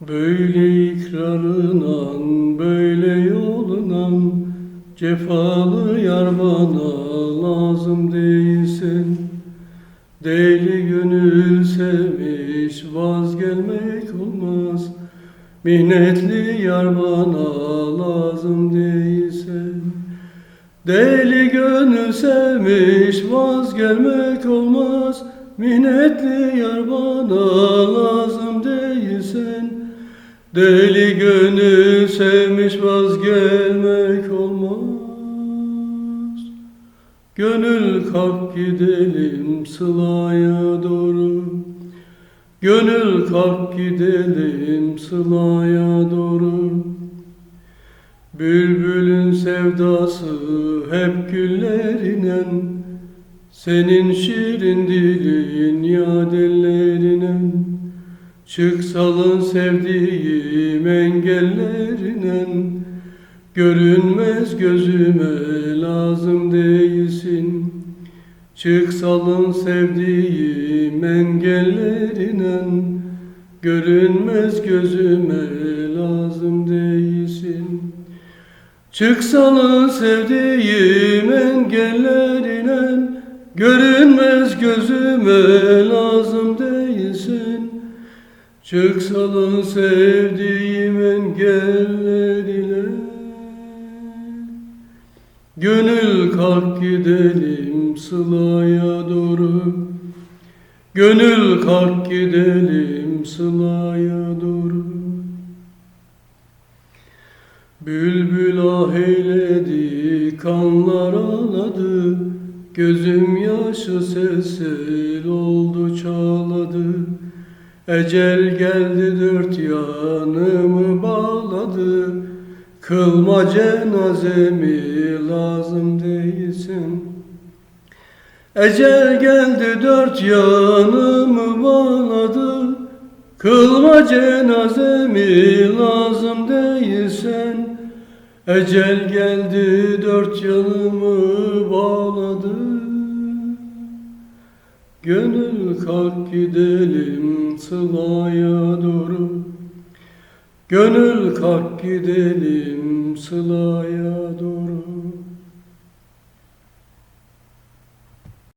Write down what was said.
Böyle ikrarınan, böyle yolunan Cefalı yar bana lazım değilsin. Deli gönül sevmiş vazgelmek olmaz. Minnetli yar bana lazım değilsin. Deli gönül sevmiş vazgelmek olmaz. Minnetli yar bana lazım Deli gönül sevmiş vazgelmek olmaz. Gönül kalk gidelim sılaya doğru. Gönül kalk gidelim sılaya doğru. Bülbülün sevdası hep güllerinen Senin şirin dilin ya dillerinen Çık salın sevdiğim engellerinen Görünmez gözüme lazım değilsin. Çık salın sevdiğim engellerinen Görünmez gözüme lazım değilsin. Çık salın sevdiğim engellerine Görünmez gözüme lazım değilsin Çık salın sevdiğim engellerine Gönül kalk gidelim sılaya doğru. Gönül kalk gidelim sılaya doğru. Bülbül ah eyledi, kanlar ağladı. Gözüm yaşı sel oldu çağladı Ecel geldi dört yanımı bağladı. Kılma cenazemi lazım değilsin? Ecel geldi dört yanımı bağladı. Kılma cenazemi lazım değilsen Ecel geldi dört yanımı bağladı Gönül kalk gidelim sılaya doğru. Gönül kalk gidelim sılaya doğru